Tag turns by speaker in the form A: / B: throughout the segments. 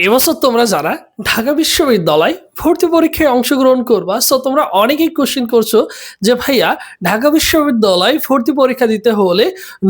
A: এবছর তোমরা যারা ঢাকা বিশ্ববিদ্যালয় ভর্তি পরীক্ষায় অংশগ্রহণ করবা। সো তোমরা অনেকেই কোশ্চেন করছ যে, ভাইয়া, ঢাকা বিশ্ববিদ্যালয় ভর্তি পরীক্ষা দিতে হলে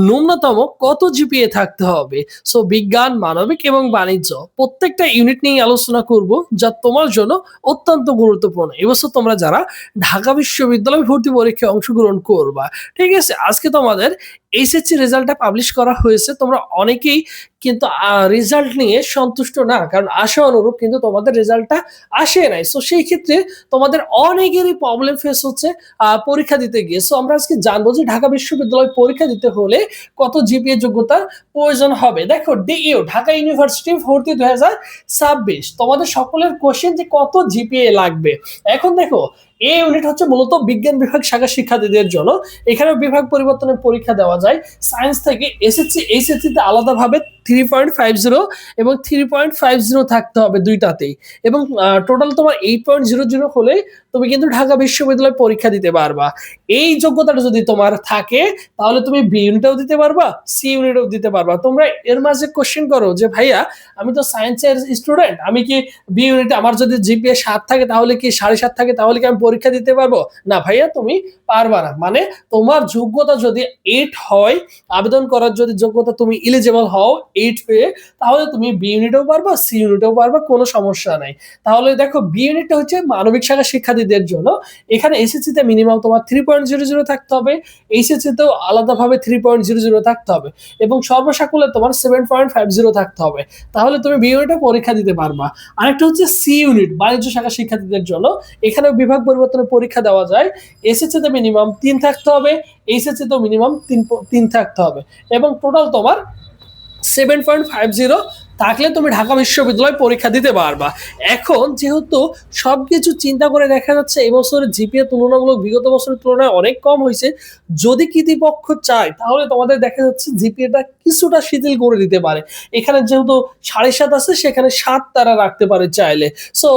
A: ন্যূনতম কত জিপিএ থাকতে হবে? সো বিজ্ঞান, মানবিক এবং বাণিজ্য, প্রত্যেকটা ইউনিট নিয়ে আলোচনা করব যা তোমার জন্য অত্যন্ত গুরুত্বপূর্ণ। এবছর তোমরা যারা ঢাকা বিশ্ববিদ্যালয় ভর্তি পরীক্ষায় অংশগ্রহণ করবা, ঠিক আছে? আজকে তোমাদের এইচএসসি রেজাল্টটা পাবলিশ করা হয়েছে। তোমরা অনেকেই কিন্তু রেজাল্ট নিয়ে সন্তুষ্ট না। কারণ আশা অনুরূপ কিন্তু তোমাদের রেজাল্টটা আসে নাই সো সেই ক্ষেত্রে তোমাদের অনেকেরই প্রবলেম ফেস হচ্ছে পরীক্ষা দিতে গিয়ে। সো আমরা আজকে জানব যে ঢাকা বিশ্ববিদ্যালয় পরীক্ষা দিতে হলে কত জিপিএ যোগ্যতা প্রয়োজন হবে। দেখো ডিইউ ঢাকা ইউনিভার্সিটি ভর্তি দুই হাজার ছাব্বিশ। তোমাদের সকলের কোশ্চেন যে কত জিপিএ লাগবে। এখন দেখো এই ইউনিট হচ্ছে মূলত বিজ্ঞান বিভাগ শাখা শিক্ষার্থীদের জন্য। এখানে বিভাগ পরিবর্তনের পরীক্ষা দেওয়া যায়। সায়েন্স থেকে এসএসসি এইচএসসি তে আলাদাভাবে থ্রি পয়েন্ট ফাইভ জিরো এবং থ্রি পয়েন্ট ফাইভ জিরো থাকতে হবে দুইটাতেই। এবং টোটাল তোমার এইট পয়েন্ট জিরো জিরো হলে তুমি কিন্তু ঢাকা বিশ্ববিদ্যালয় পরীক্ষা দিতে পারবা। এই যোগ্যতাটা যদি তোমার থাকে, তাহলে তুমি বি ইউনিটেও দিতে পারবা সি ইউনিটেও দিতে পারবা। তোমরা এর মাঝে কোশ্চেন করো যে, ভাইয়া, আমি তো সায়েন্সের স্টুডেন্ট আমি কি বি ইউনিটে আমার যদি জিপিএ সাত থাকে, তাহলে কি সাড়ে সাত থাকে? তাহলে কি আমি পরীক্ষা দিতে পারব? না ভাইয়া, তুমি পারবা না। মানে তোমার যোগ্যতা যদি এইট হয়, আবেদন করার যদি যোগ্যতা তুমি ইলিজিবল হও এইট পেয়ে, তাহলে তুমি বি ইউনিটেও পারবা সি ইউনিটেও পারবা, কোনো সমস্যা নাই। তাহলে দেখো বি ইউনিটটা হচ্ছে মানবিক শাখা শিক্ষার্থীদের জন্য। এখানে এসএসসি তে মিনিমাম তোমার থ্রি পয়েন্ট জিরো জিরো থাকতে হবে। এইচএসসি তেও আলাদাভাবে থ্রি পয়েন্ট জিরো জিরো থাকতে হবে। এবং সর্বসাকুলে তোমার সেভেন পয়েন্ট ফাইভ জিরো থাকতে হবে। তাহলে তুমি বি ইউনিটে পরীক্ষা দিতে পারবা। আরেকটা হচ্ছে সি ইউনিট বাণিজ্য শাখা শিক্ষার্থীদের জন্য। এখানেও বিভাগ পরিবর্তনের পরীক্ষা দেওয়া যায় এসএসসি তে মিনিমাম তিন থাকতে হবে এইচএসসি তেও মিনিমাম তিন তিন থাকতে হবে। এবং টোটাল তোমার সেভেন পয়েন্ট ফাইভ জিরো থাকলে তুমি ঢাকা বিশ্ববিদ্যালয় পরীক্ষা দিতে পারবা। এখন যেহেতু সবকিছু চিন্তা করে দেখা যাচ্ছে এবছর জিপিএ তুলনামূলক বিগত বছরের তুলনায় অনেক কম হয়েছে, যদি কৃতিপক্ষ চায়, তাহলে তোমাদের দেখা যাচ্ছে জিপিএটা কিছুটা শিথিল করে দিতে পারে। এখানে যেহেতু সাড়ে সাত আছে, সেখানে সাত তারা রাখতে পারে চাইলে। সো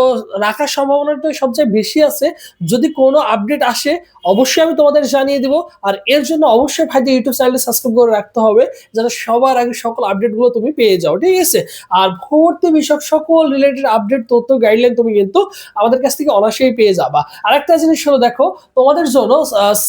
A: রাখার সম্ভাবনাটা সবচেয়ে বেশি আছে। যদি কোনো আপডেট আসে, অবশ্যই আমি তোমাদের জানিয়ে দিব। আর এর জন্য অবশ্যই ভাইদের ইউটিউব চ্যানেলে সাবস্ক্রাইব করে রাখতে হবে যাতে সবার আগে সকল আপডেটগুলো তুমি পেয়ে যাও, ঠিক আছে? আর ভর্তি বিষয়ক সকল রিলেটেড আপডেট তথ্য গাইডলাইন তুমি কিন্তু আমাদের কাছ থেকে অনায়াসেই পেয়ে যাবা। আরেকটা জিনিস হলো, দেখো, তোমাদের জন্য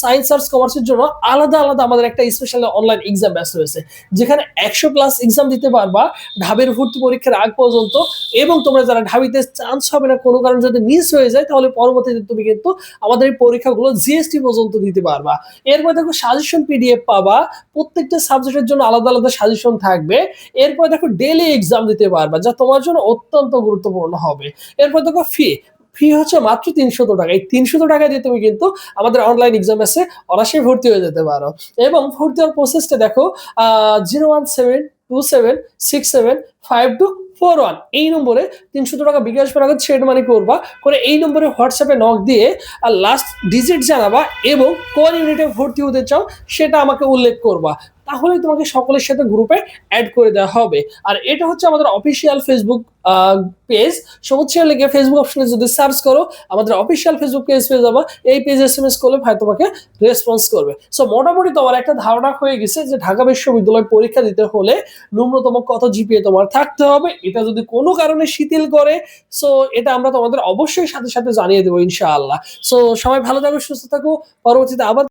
A: সায়েন্স আর্টস কমার্সের জন্য আলাদা আলাদা আমাদের একটা স্পেশাল অনলাইন এক্সাম ব্যাচ রয়েছে। যেখানে একশো প্লাস এক্সাম দিতে পারবা ঢাবের ভর্তি পরীক্ষার আগ পর্যন্ত এবং তোমরা যারা ঢাবিতে চান্স হবে না, কোনো কারণে যদি মিস হয়ে যায়, তাহলে পরবর্তীতে তুমি কিন্তু আমাদের এই পরীক্ষাগুলো জিএসটি পর্যন্ত দিতে পারবা। এরপর দেখো সাজেশন পিডিএফ পাবা, প্রত্যেকটা সাবজেক্টের জন্য আলাদা আলাদা সাজেশন থাকবে। এরপর দেখো ডেলি এক্সাম দিতে পারবা, যা তোমার জন্য অত্যন্ত গুরুত্বপূর্ণ হবে। এরপর দেখো ফি ফি হচ্ছে মাত্র তিনশত টাকা। এই তিনশত টাকা দিয়ে তুমি কিন্তু আমাদের অনলাইন এক্সাম এসে অনায়াসেই ভর্তি হয়ে যেতে পারো। এবং ভর্তি হওয়ার প্রসেসটা দেখো zero one seven two seven six seven five two four one এই নম্বরে তিনশত টাকা বিকাশ পরাগত সেট মানি করবা। করে এই নম্বরে হোয়াটসঅ্যাপে নক দিয়ে আর লাস্ট ডিজিট জানাবা এবং কোন ইউনিটে ভর্তি হতে চাও সেটা আমাকে উল্লেখ করবা। তাহলে তোমাকে সকলের সাথে গ্রুপে অ্যাড করে দেওয়া হবে। আর এটা হচ্ছে আমাদের অফিসিয়াল ফেসবুক পেজ সবুজ লিখে ফেসবুক অপশনে যদি সার্চ করো, আমাদের অফিসিয়াল ফেসবুক পেজ পেয়ে যাবা। এই পেজ এস এম এস করলে ভাই তোমাকে রেসপন্স করবে। সো মোটামুটি তোমার একটা ধারণা হয়ে গেছে যে ঢাকা বিশ্ববিদ্যালয় পরীক্ষা দিতে হলে ন্যূনতম কত জিপিএ তোমার থাকতে হবে। এটা যদি কোনো কারণে শিথিল করে সো এটা আমরা তোমাদের অবশ্যই সাথে সাথে জানিয়ে দেবো ইনশাআল্লাহ। সো সবাই ভালো থাকো, সুস্থ থাকো। পরবর্তীতে আবার